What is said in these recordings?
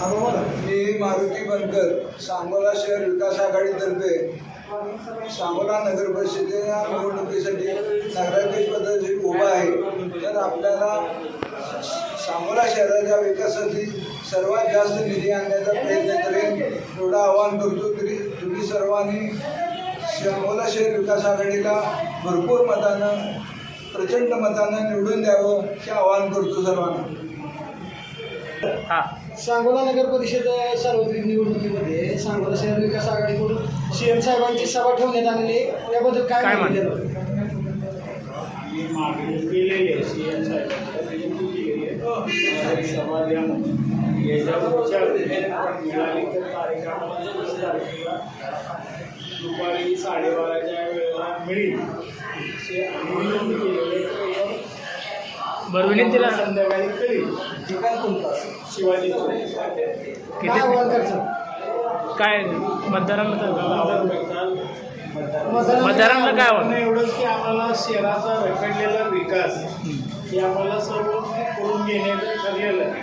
मी मारुती बनकर सांगोला शहर विकास आघाडीतर्फे सांगोला नगर परिषदेच्या निवडणुकीसाठी नगराध्यक्ष पदासाठी उभा आहे तर आपल्याला सांगोला शहराच्या विकासासाठी सर्वात जास्त निधी आणण्याचा प्रयत्न करेन. एवढं आवाहन करतो तरी तुम्ही सर्वांनी सांगोला शहर विकास आघाडीला भरपूर मतानं प्रचंड मतानं निवडून द्यावं हे आवाहन करतो सर्वांना. हा. सांगोला नगर परिषद सार्वत्रिक निवडणुकीमध्ये सांगोला शहर विकास आघाडीकडून सीएम साहेबांची सभा ठेवण्यात आलेली आहे. याबद्दल काय काय म्हणते? मी मागणी केलेली आहे सी एम साहेबांना विनंती केलेली आहे सभा द्या म्हणून. याच्यावर विचार मिळाली तर तारीख आम्हाला वीस तारखेला दुपारी साडेबाराच्या वेळेला मिळेल असे आम्ही विनंती केलेली आहे तर. यावर बरं विनंतीला संध्याकाळी करील ठिकाण कोणतं असेल? शिवाजी काय आव्हान काय? मतदारांना तर- मतदारांना मतदारांना काय आव्हान एवढंच की आम्हाला शहराचा रखडलेला विकास हे आम्हाला सर्व करून घेण्याचं ठरलेलं आहे.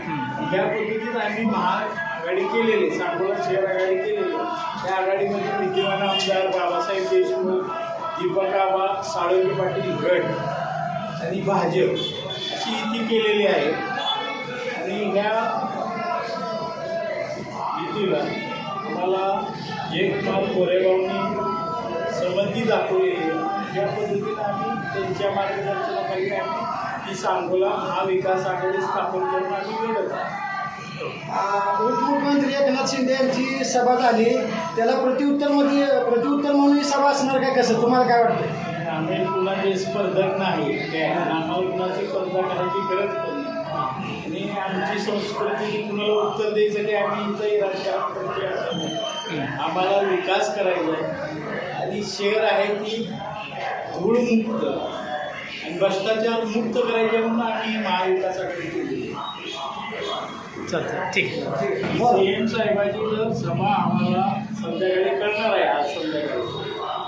ह्या पद्धतीत आम्ही महाआघाडी केलेली सांगोला शहर आघाडी केलेली. त्या आघाडीमध्ये विद्यमान आमदार बाबासाहेब देशमुख दीपक आबा साळुंके पाटील गट आणि भाजप. अशी युती केलेली आहे. आणि ह्या युतीला आम्हाला जयकुमार कोरेगावनी संमती दाखवलेली आहे. या पद्धतीने आम्ही त्यांच्या मार्गदर्शनाखाली आम्ही ती सांगोला हा विकास आघाडी स्थापन करून आम्ही मिळत आहोत. उपमुख्यमंत्री एकनाथ शिंदे यांची सभा झाली. त्याला प्रत्युत्तरमध्ये प्रत्युत्तर म्हणून ही सभा असणार काय कसं? तुम्हाला काय वाटतं आम्ही कुणाचे स्पर्धक नाही आम्हाला कुणाची स्पर्धा करायची गरज पण नाही. आणि आमची संस्कृती कुणाला उत्तर द्यायसाठी आम्ही इथंही राजकारण करते असं नाही. आम्हाला विकास करायचा आहे. आणि शहर आहे ती धूळमुक्त. आणि भ्रष्टाचार मुक्त करायचे म्हणून आम्ही महाविकास आघाडी केली चालतं ठीक. सी एम साहेबाची जर सभा आम्हाला संध्याकाळी करणार आहे आज संध्याकाळी.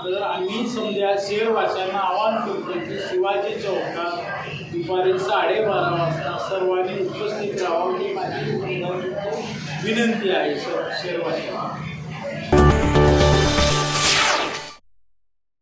तर आम्ही समजा शहरवासियांना आवाहन करतो की शिवाजी चौकात दुपारी साडेबारा वाजता सर्वांनी उपस्थित राहावं ही माझी विनंती आहे सर